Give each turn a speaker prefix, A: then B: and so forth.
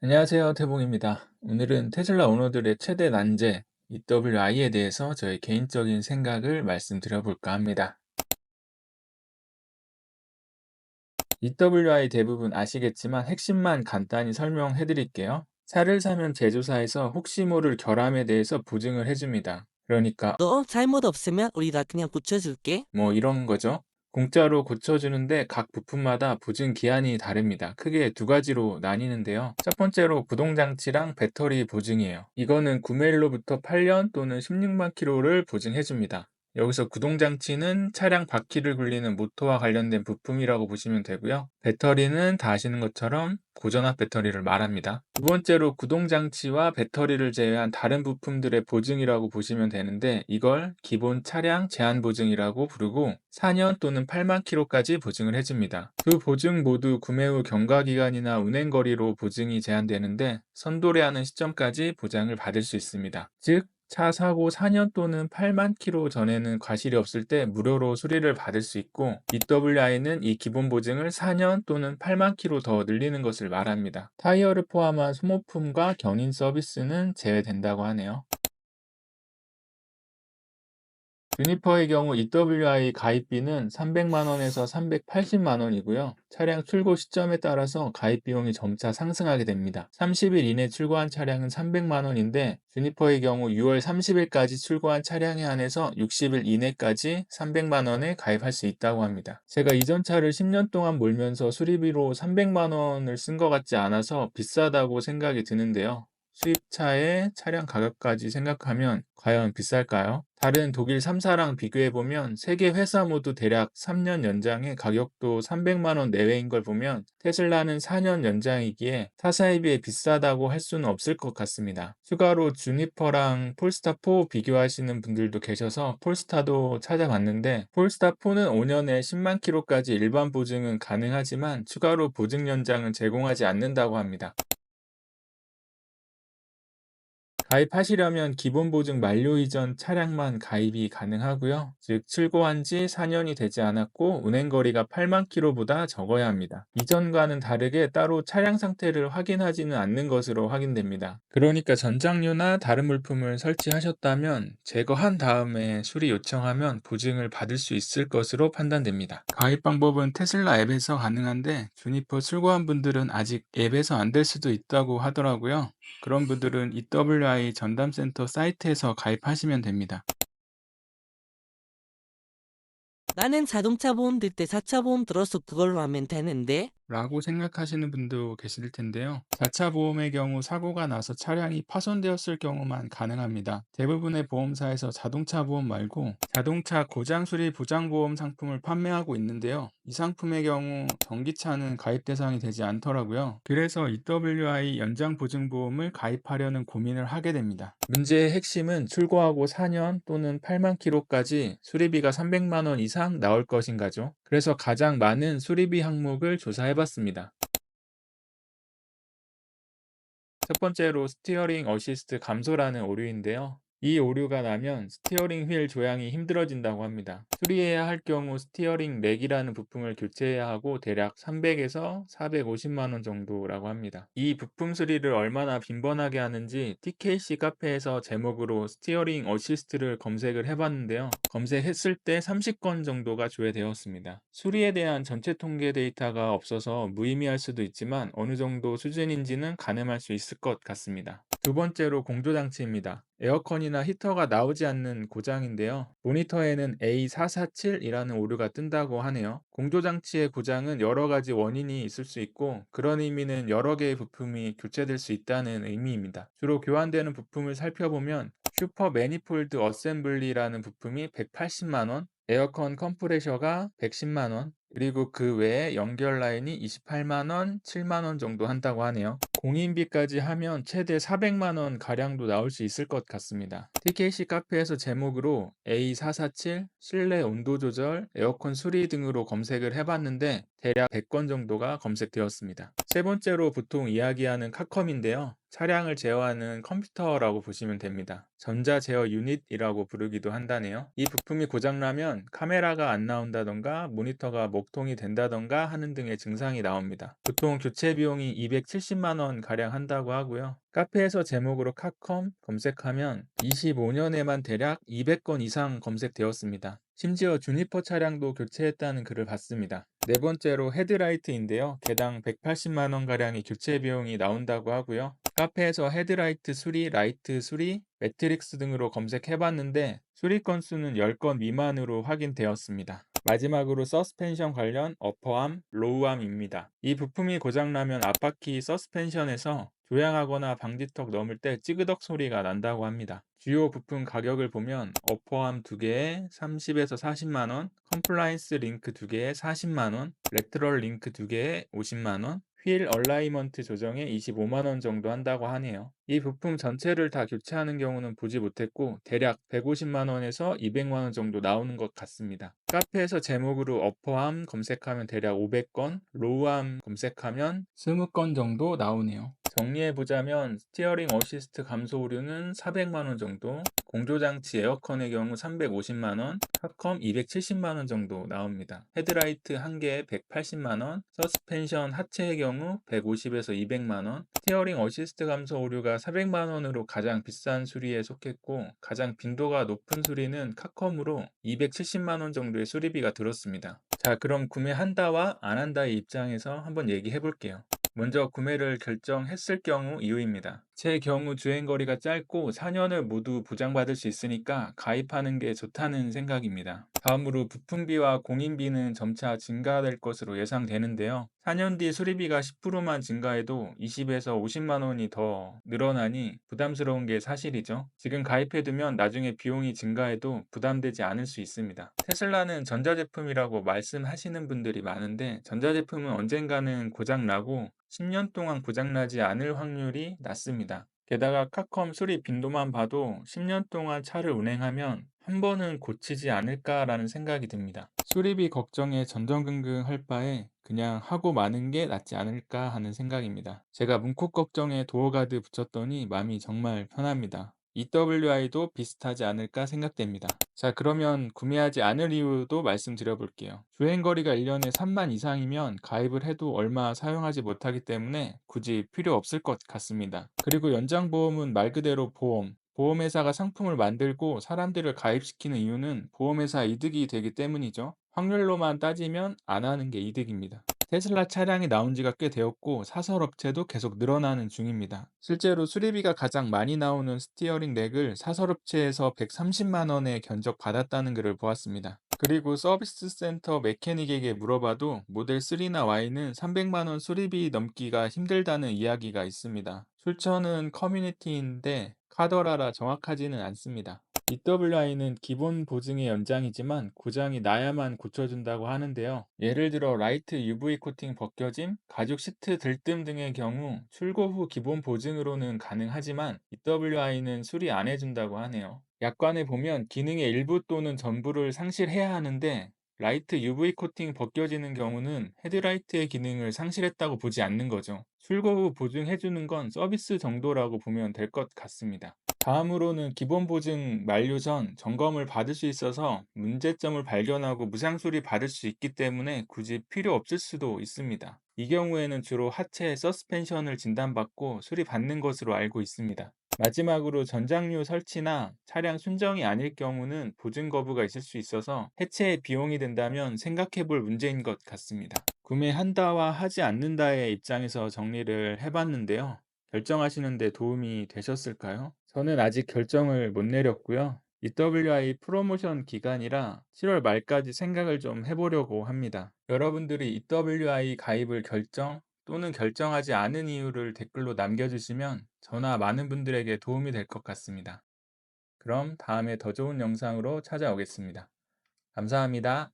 A: 안녕하세요. 태봉입니다. 오늘은 테슬라 오너들의 최대 난제 EWI에 대해서 저의 개인적인 생각을 말씀드려 볼까 합니다. EWI 대부분 아시겠지만 핵심만 간단히 설명해 드릴게요. 차를 사면 제조사에서 혹시 모를 결함에 대해서 보증을 해줍니다. 그러니까
B: 너 잘못 없으면 우리가 그냥 고쳐줄게.
A: 뭐 이런 거죠. 공짜로 고쳐주는데 각 부품마다 보증 기한이 다릅니다. 크게 두 가지로 나뉘는데요. 첫 번째로 구동장치랑 배터리 보증이에요. 이거는 구매일로부터 8년 또는 16만 킬로를 보증해줍니다. 여기서 구동장치는 차량 바퀴를 굴리는 모터와 관련된 부품이라고 보시면 되고요. 배터리는 다 아시는 것처럼 고전압 배터리를 말합니다. 두 번째로 구동장치와 배터리를 제외한 다른 부품들의 보증이라고 보시면 되는데 이걸 기본 차량 제한 보증이라고 부르고 4년 또는 8만 킬로까지 보증을 해줍니다. 두 보증 모두 구매 후 경과기간이나 운행거리로 보증이 제한되는데 선도래하는 시점까지 보장을 받을 수 있습니다. 즉, 차 사고 4년 또는 8만 킬로 전에는 과실이 없을 때 무료로 수리를 받을 수 있고 EWI는 이 기본 보증을 4년 또는 8만 킬로 더 늘리는 것을 말합니다. 타이어를 포함한 소모품과 견인 서비스는 제외된다고 하네요. 유니퍼의 경우 EWI 가입비는 300만 원에서 380만 원이고요. 차량 출고 시점에 따라서 가입 비용이 점차 상승하게 됩니다. 30일 이내 출고한 차량은 300만 원인데 주니퍼의 경우 6월 30일까지 출고한 차량에 한해서 60일 이내까지 300만 원에 가입할 수 있다고 합니다. 제가 이전 차를 10년 동안 몰면서 수리비로 300만 원을 쓴 것 같지 않아서 비싸다고 생각이 드는데요. 수입차의 차량 가격까지 생각하면 과연 비쌀까요? 다른 독일 3사랑 비교해보면 세개 회사 모두 대략 3년 연장에 가격도 300만 원 내외인 걸 보면 테슬라는 4년 연장이기에 타사에 비해 비싸다고 할 수는 없을 것 같습니다. 추가로 주니퍼랑 폴스타4 비교하시는 분들도 계셔서 폴스타도 찾아봤는데 폴스타4는 5년에 10만 킬로까지 일반 보증은 가능하지만 추가로 보증 연장은 제공하지 않는다고 합니다. 가입하시려면 기본 보증 만료 이전 차량만 가입이 가능하고요. 즉 출고한 지 4년이 되지 않았고 운행 거리가 8만 킬로보다 적어야 합니다. 이전과는 다르게 따로 차량 상태를 확인하지는 않는 것으로 확인됩니다. 그러니까 전장료나 다른 물품을 설치하셨다면 제거한 다음에 수리 요청하면 보증을 받을 수 있을 것으로 판단됩니다. 가입 방법은 테슬라 앱에서 가능한데 주니퍼 출고한 분들은 아직 앱에서 안 될 수도 있다고 하더라고요. 그런 분들은 EWI 전담센터 사이트에서 가입하시면 됩니다.
B: 나는 자동차 보험 들 때 4차 보험 들어서 그걸로 하면 되는데
A: 라고 생각하시는 분도 계실 텐데요. 자차 보험의 경우 사고가 나서 차량이 파손되었을 경우만 가능합니다. 대부분의 보험사에서 자동차 보험 말고 자동차 고장 수리 보장 보험 상품을 판매하고 있는데요. 이 상품의 경우 전기차는 가입 대상이 되지 않더라고요. 그래서 EWI 연장 보증 보험을 가입하려는 고민을 하게 됩니다. 문제의 핵심은 출고하고 4년 또는 8만 킬로까지 수리비가 300만 원 이상 나올 것인가죠. 그래서 가장 많은 수리비 항목을 조사해 봤습니다. 첫 번째로 스티어링 어시스트 감소라는 오류인데요. 이 오류가 나면 스티어링 휠 조향이 힘들어진다고 합니다. 수리해야 할 경우 스티어링 렉이라는 부품을 교체해야 하고 대략 300에서 450만 원 정도라고 합니다. 이 부품 수리를 얼마나 빈번하게 하는지 TKC 카페에서 제목으로 스티어링 어시스트를 검색을 해봤는데요. 검색했을 때 30건 정도가 조회되었습니다. 수리에 대한 전체 통계 데이터가 없어서 무의미할 수도 있지만 어느 정도 수준인지는 가늠할 수 있을 것 같습니다. 두 번째로 공조장치입니다. 에어컨이나 히터가 나오지 않는 고장인데요. 모니터에는 A447이라는 오류가 뜬다고 하네요. 공조장치의 고장은 여러 가지 원인이 있을 수 있고 그런 의미는 여러 개의 부품이 교체될 수 있다는 의미입니다. 주로 교환되는 부품을 살펴보면 슈퍼 매니폴드 어셈블리라는 부품이 180만원, 에어컨 컴프레셔가 110만원, 그리고 그 외에 연결 라인이 28만 원, 7만 원 정도 한다고 하네요. 공인비까지 하면 최대 400만 원 가량도 나올 수 있을 것 같습니다. TKC 카페에서 제목으로 A447 실내 온도 조절, 에어컨 수리 등으로 검색을 해봤는데 대략 100건 정도가 검색되었습니다. 세 번째로 보통 이야기하는 카컴인데요. 차량을 제어하는 컴퓨터라고 보시면 됩니다. 전자 제어 유닛이라고 부르기도 한다네요. 이 부품이 고장나면 카메라가 안 나온다던가 모니터가 먹통이 된다던가 하는 등의 증상이 나옵니다. 보통 교체 비용이 270만원 30만 원 가량 한다고 하고요. 카페에서 제목으로 카컴 검색하면 25년에만 대략 200건 이상 검색되었습니다. 심지어 주니퍼 차량도 교체했다는 글을 봤습니다. 네 번째로 헤드라이트인데요. 개당 180만 원 가량의 교체 비용이 나온다고 하고요. 카페에서 헤드라이트 수리, 라이트 수리, 매트릭스 등으로 검색해봤는데 수리 건수는 10건 미만으로 확인되었습니다. 마지막으로 서스펜션 관련 어퍼암, 로우암입니다. 이 부품이 고장나면 앞바퀴 서스펜션에서 조향하거나 방지턱 넘을 때 찌그덕 소리가 난다고 합니다. 주요 부품 가격을 보면 어퍼암 2개에 30에서 40만원, 컴플라이언스 링크 2개에 40만원, 레트럴 링크 2개에 50만원, 휠 얼라이먼트 조정에 25만원 정도 한다고 하네요. 이 부품 전체를 다 교체하는 경우는 보지 못했고 대략 150만원에서 200만원 정도 나오는 것 같습니다. 카페에서 제목으로 어퍼암 검색하면 대략 500건, 로우암 검색하면 20건 정도 나오네요. 정리해보자면 스티어링 어시스트 감소 오류는 400만원 정도, 공조장치 에어컨의 경우 350만원, 팝컴 270만원 정도 나옵니다. 헤드라이트 1개에 180만원, 서스펜션 하체의 경우 150에서 200만원, 스티어링 어시스트 감소 오류가 400만원으로 가장 비싼 수리에 속했고 가장 빈도가 높은 수리는 카컴으로 270만원 정도의 수리비가 들었습니다. 자 그럼 구매한다와 안 한다의 입장에서 한번 얘기해 볼게요. 먼저 구매를 결정했을 경우 이유입니다. 제 경우 주행거리가 짧고 4년을 모두 보장받을 수 있으니까 가입하는 게 좋다는 생각입니다. 다음으로 부품비와 공인비는 점차 증가될 것으로 예상되는데요. 4년 뒤 수리비가 10%만 증가해도 20에서 50만 원이 더 늘어나니 부담스러운 게 사실이죠. 지금 가입해두면 나중에 비용이 증가해도 부담되지 않을 수 있습니다. 테슬라는 전자제품이라고 말씀하시는 분들이 많은데 전자제품은 언젠가는 고장나고 10년 동안 고장나지 않을 확률이 낮습니다. 게다가 카컴 수리 빈도만 봐도 10년 동안 차를 운행하면 한 번은 고치지 않을까라는 생각이 듭니다. 수리비 걱정에 전전긍긍 할 바에 그냥 하고 마는 게 낫지 않을까 하는 생각입니다. 제가 문콕 걱정에 도어가드 붙였더니 마음이 정말 편합니다. EWI도 비슷하지 않을까 생각됩니다. 자 그러면 구매하지 않을 이유도 말씀드려 볼게요. 주행거리가 1년에 3만 이상이면 가입을 해도 얼마 사용하지 못하기 때문에 굳이 필요 없을 것 같습니다. 그리고 연장보험은 말 그대로 보험, 보험회사가 상품을 만들고 사람들을 가입시키는 이유는 보험회사 이득이 되기 때문이죠. 확률로만 따지면 안 하는 게 이득입니다. 테슬라 차량이 나온 지가 꽤 되었고 사설 업체도 계속 늘어나는 중입니다. 실제로 수리비가 가장 많이 나오는 스티어링 렉을 사설 업체에서 130만 원에 견적 받았다는 글을 보았습니다. 그리고 서비스 센터 메케닉에게 물어봐도 모델 3나 Y는 300만 원 수리비 넘기가 힘들다는 이야기가 있습니다. 출처는 커뮤니티인데 카더라라 정확하지는 않습니다. EWI는 기본 보증의 연장이지만 고장이 나야만 고쳐준다고 하는데요. 예를 들어 라이트 UV 코팅 벗겨짐, 가죽 시트 들뜸 등의 경우 출고 후 기본 보증으로는 가능하지만 EWI는 수리 안 해준다고 하네요. 약관에 보면 기능의 일부 또는 전부를 상실해야 하는데 라이트 UV 코팅 벗겨지는 경우는 헤드라이트의 기능을 상실했다고 보지 않는 거죠. 출고 후 보증해주는 건 서비스 정도라고 보면 될 것 같습니다. 다음으로는 기본 보증 만료 전 점검을 받을 수 있어서 문제점을 발견하고 무상 수리 받을 수 있기 때문에 굳이 필요 없을 수도 있습니다. 이 경우에는 주로 하체 서스펜션을 진단받고 수리 받는 것으로 알고 있습니다. 마지막으로 전장류 설치나 차량 순정이 아닐 경우는 보증 거부가 있을 수 있어서 해체의 비용이 든다면 생각해 볼 문제인 것 같습니다. 구매한다와 하지 않는다의 입장에서 정리를 해봤는데요. 결정하시는데 도움이 되셨을까요? 저는 아직 결정을 못 내렸고요. EWI 프로모션 기간이라 7월 말까지 생각을 좀 해보려고 합니다. 여러분들이 EWI 가입을 결정 또는 결정하지 않은 이유를 댓글로 남겨주시면 저나 많은 분들에게 도움이 될 것 같습니다. 그럼 다음에 더 좋은 영상으로 찾아오겠습니다. 감사합니다.